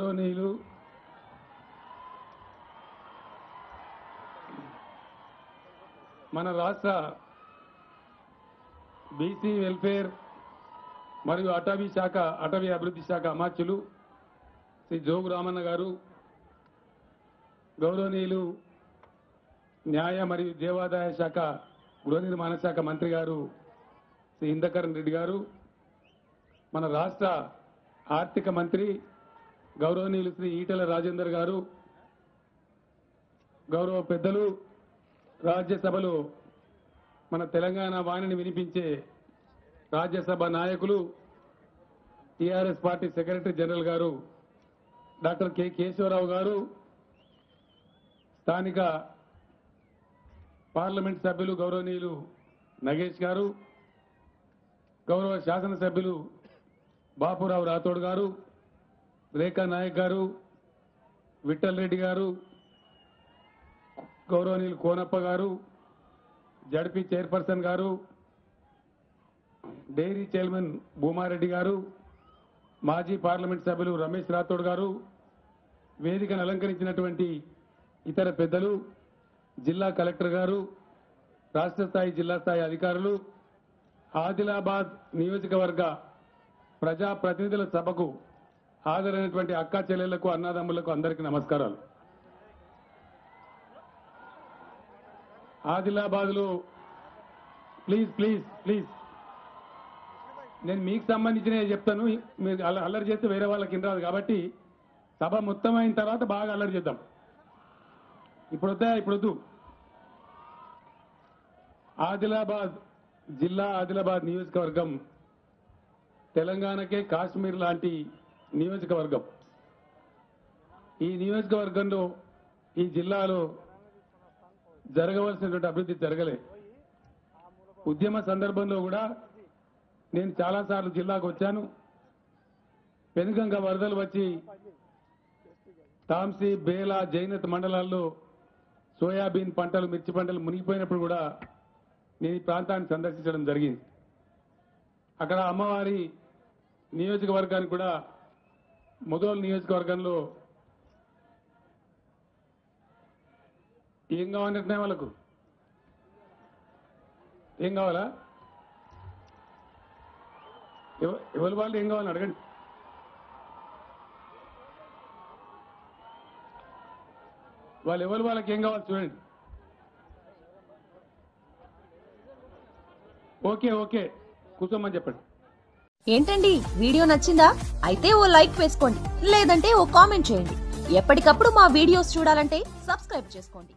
audio మన రాష్ట్ర BC welfare మరియు అటవీ శాఖ అటవీ అభివృద్ధి శాఖ అమాత్యులు శ్రీ జోగు రామన్న గారు గౌరవనీయులు న్యాయ మరియు దేవాదాయ శాఖ గృహ నిర్మాణ శాఖ మంత్రి గారు శ్రీ ఇందకరణ్ రెడ్డి గారు మన రాష్ట్ర ఆర్థిక మంత్రి గౌరవనీయులు శ్రీ ఈటెల రాజేందర్ గారు గౌరవ పెద్దలు రాజ్యసభలో మన తెలంగాణ వాణిని వినిపించే రాజ్యసభ నాయకులు టీఆర్ఎస్ పార్టీ సెక్రటరీ జనరల్ గారు డాక్టర్ కె కేశవరావు గారు స్థానిక పార్లమెంట్ సభ్యులు గౌరవనీయులు నగేష్ గారు గౌరవ శాసనసభ్యులు బాపురావు రాథోడ్ గారు రేఖా నాయక్ గారు విఠల్ రెడ్డి గారు గౌరవనీయులు కోనప్ప గారు జడ్పీ చైర్పర్సన్ గారు డైరీ చైర్మన్ భూమారెడ్డి గారు మాజీ పార్లమెంట్ సభ్యులు రమేష్ రాథోడ్ గారు వేదికను అలంకరించినటువంటి ఇతర పెద్దలు జిల్లా కలెక్టర్ గారు రాష్ట్ర స్థాయి జిల్లా స్థాయి అధికారులు ఆదిలాబాద్ నియోజకవర్గ ప్రజా ప్రతినిధుల సభకు హాజరైనటువంటి అక్కా చెల్లెళ్ళకు అన్నదమ్ములకు అందరికీ నమస్కారాలు. ఆదిలాబాద్లో ప్లీజ్ ప్లీజ్ ప్లీజ్. నేను మీకు సంబంధించినవి చెప్తాను. మీరు అల్ల- అల్లరి చేస్తే వేరే వాళ్ళకి రాదు కాబట్టి సభ మొత్తం అయిన తర్వాత బాగా అల్లరి చేద్దాం. ఇప్పుడు వద్దా ఇప్పుడు వద్దు ఆదిలాబాద్ జిల్లా ఆదిలాబాద్ నియోజకవర్గం తెలంగాణకే కాశ్మీర్ లాంటి నియోజకవర్గం. ఈ నియోజకవర్గంలో ఈ జిల్లాలో జరగవలసినటువంటి అభివృద్ధి జరగలే. ఉద్యమ సందర్భంలో కూడా నేను చాలాసార్లు జిల్లాకు వచ్చాను. పెనుగంగ వరదలు వచ్చి తాంసీ బేలా జైనత్ మండలాల్లో సోయాబీన్ పంటలు మిర్చి పంటలు మునిగిపోయినప్పుడు కూడా నేను ఈ ప్రాంతాన్ని సందర్శించడం జరిగింది. అక్కడ అమ్మవారి నియోజకవర్గానికి కూడా మొదలు నియోజకవర్గంలో ఏం కావాలంటున్నాయి వాళ్ళకు? ఏం కావాలా? ఎవరి వాళ్ళు ఏం కావాలని అడగండి. వాళ్ళు ఎవరు వాళ్ళకి ఏం కావాలి చూడండి. Okay okay. కూర్చోమని చెప్పండి. ఏంటండి? వీడియో నచ్చిందా? అయితే ఓ లైక్ వేసుకోండి. లేదంటే ఓ కామెంట్ చేయండి. ఎప్పటికప్పుడు మా వీడియోస్ చూడాలంటే సబ్స్క్రైబ్ చేసుకోండి.